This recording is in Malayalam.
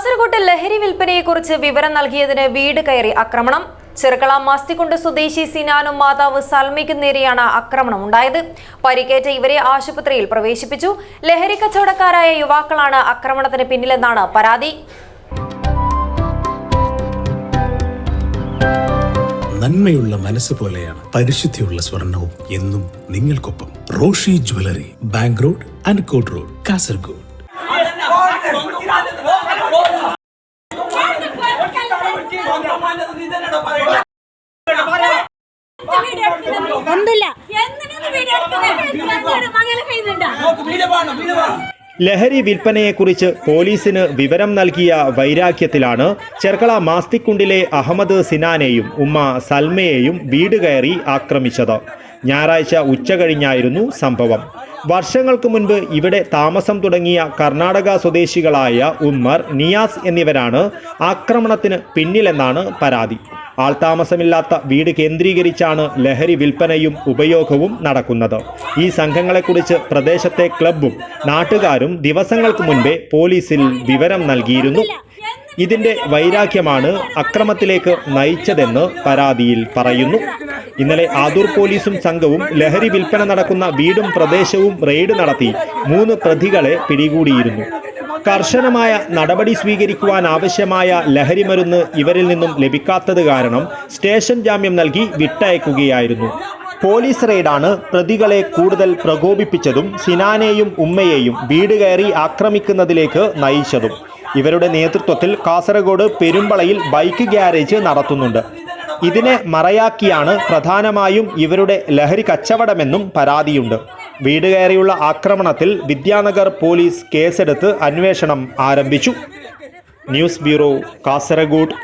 കാസർഗോഡ് ലഹരി വിൽപ്പനയെക്കുറിച്ച് വിവരം നൽകിയതിന് വീട് കയറി ആക്രമണം. ചെറുക്കള മാസ്തിക്കുണ്ട് സ്വദേശി സിനാനും മാതാവ് സൽമയ്ക്കും നേരെയാണ് ആക്രമണം ഉണ്ടായത്. പരിക്കേറ്റ ഇവരെ ആശുപത്രിയിൽ പ്രവേശിപ്പിച്ചു. ലഹരി കച്ചവടക്കാരായ യുവാക്കളാണ് ആക്രമണത്തിന് പിന്നിലെന്നാണ് പരാതി. നന്മയുള്ള മനസ്സ് പോലെയാണ് പരിശുദ്ധിയുള്ള സ്വർണവും എന്നും നിങ്ങൾക്കൊപ്പം Roshi jewellery bank road അൻകോട്ട് road Kasaragod. ലഹരി വിൽപ്പനയെക്കുറിച്ച് പോലീസിന് വിവരം നൽകിയ വൈരാഗ്യത്തിലാണ് ചെർക്കള മാസ്തിക്കുണ്ടിലെ അഹമ്മദ് സിനാനെയും ഉമ്മ സൽമയെയും വീട് കയറി ആക്രമിച്ചത്. ഞായറാഴ്ച ഉച്ചകഴിഞ്ഞായിരുന്നു സംഭവം. വർഷങ്ങൾക്ക് മുൻപ് ഇവിടെ താമസം തുടങ്ങിയ കർണാടക സ്വദേശികളായ ഉമ്മർ നിയാസ് എന്നിവരാണ് ആക്രമണത്തിന് പിന്നിലെന്നാണ് പരാതി. ആൾതാമസമില്ലാത്ത വീട് കേന്ദ്രീകരിച്ചാണ് ലഹരി വിൽപ്പനയും ഉപയോഗവും നടക്കുന്നത്. ഈ സംഘങ്ങളെക്കുറിച്ച് പ്രദേശത്തെ ക്ലബും നാട്ടുകാരും ദിവസങ്ങൾക്ക് മുൻപേ പോലീസിൽ വിവരം നൽകിയിരുന്നു. ഇതിന്റെ വൈരാഗ്യമാണ് അക്രമത്തിലേക്ക് നയിച്ചതെന്ന് പരാതിയിൽ പറയുന്നു. ഇന്നലെ ആദൂർ പോലീസും സംഘവും ലഹരി വിൽപ്പന നടക്കുന്ന വീടും പ്രദേശവും റെയ്ഡ് നടത്തി. മൂന്ന് പ്രതികളെ പിടികൂടിയിരുന്നു. കർശനമായ നടപടി സ്വീകരിക്കുവാൻ ആവശ്യമായ ലഹരിമരുന്ന് ഇവരിൽ നിന്നും ലഭിക്കാത്തത് കാരണം സ്റ്റേഷൻ ജാമ്യം നൽകി വിട്ടയക്കുകയായിരുന്നു. പോലീസ് റെയ്ഡാണ് പ്രതികളെ കൂടുതൽ പ്രകോപിപ്പിച്ചതും സിനാനെയും ഉമ്മയെയും വീട് കയറി ആക്രമിക്കുന്നതിലേക്ക് നയിച്ചതും. ഇവരുടെ നേതൃത്വത്തിൽ കാസർഗോഡ് പെരുമ്പളയിൽ ബൈക്ക് ഗ്യാരേജ് നടത്തുന്നുണ്ട്. ഇതിനെ മറയാക്കിയാണ് പ്രധാനമായും ഇവരുടെ ലഹരി കച്ചവടമെന്നും പരാതിയുണ്ട്. വീട് കയറിയുള്ള ആക്രമണത്തിൽ വിദ്യാനഗർ പോലീസ് കേസെടുത്ത് അന്വേഷണം ആരംഭിച്ചു. News bureau Kasaragod.